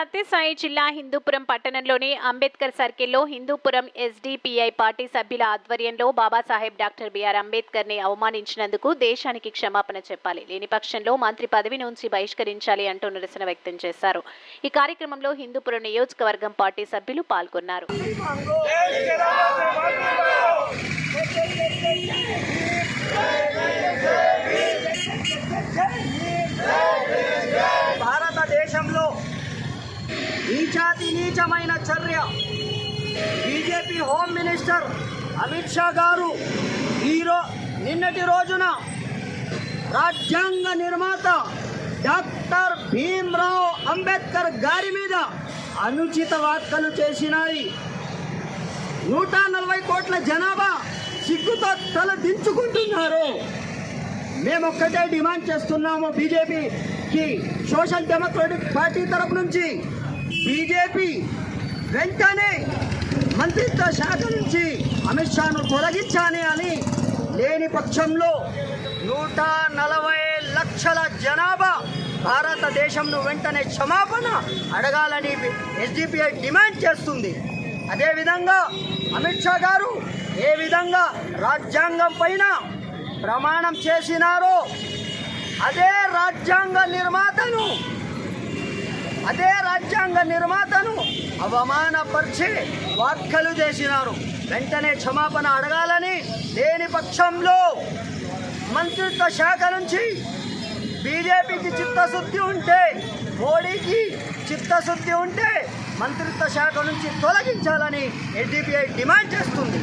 సత్యసాయి జిల్లా హిందూపురం పట్టణంలోని అంబేద్కర్ సర్కిల్లో హిందూపురం ఎస్డిపిఐ పార్టీ సభ్యుల ఆధ్వర్యంలో బాబాసాహెబ్ డాక్టర్ బిఆర్ అంబేద్కర్ని అవమానించినందుకు దేశానికి క్షమాపణ చెప్పాలి. లేని పక్షంలో మంత్రి పదవి నుంచి బహిష్కరించాలి అంటూ నిరసన వ్యక్తం చేశారు. ఈ కార్యక్రమంలో హిందూపురం నియోజకవర్గం పార్టీ సభ్యులు పాల్గొన్నారు. నీచాతి నీచమైన చర్య. BJP home minister Amit Shah గారు ఈరో నిన్నటి రోజున రాజ్యాంగ నిర్మాత డాక్టర్ భీమ్రావ్ అంబేద్కర్ గారి మీద అనుచిత వ్యాఖ్యలు చేసినాయి. నూట నలభై కోట్ల జనాభా సిగ్గుతో తల దించుకుంటున్నారు. మేమొక్కటే డిమాండ్ చేస్తున్నాము బీజేపీకి. సోషల్ డెమోక్రటిక్ పార్టీ తరపు నుంచి బీజేపీ వెంటనే మంత్రిత్వ శాఖ నుంచి అమిత్ షాను తొలగించాలి అని లేని పక్షంలో నూట నలభై లక్షల జనాభా భారతదేశంను వెంటనే క్షమాపణ అడగాలని ఎస్డిపిఐ డిమాండ్ చేస్తుంది. అదేవిధంగా అమిత్ షా గారు ఏ విధంగా రాజ్యాంగం పైన ప్రమాణం చేసినారో అదే రాజ్యాంగ నిర్మాతను అదే రాజ్యాంగ నిర్మాతను అవమానపరిచి వ్యాఖ్యలు చేసినారు. వెంటనే క్షమాపణ అడగాలని లేని పక్షంలో మంత్రిత్వ శాఖ నుంచి బీజేపీకి చిత్తశుద్ధి ఉంటే మోడీకి చిత్తశుద్ధి ఉంటే మంత్రిత్వ శాఖ నుంచి తొలగించాలని ఎన్డీపీఐ డిమాండ్ చేస్తుంది.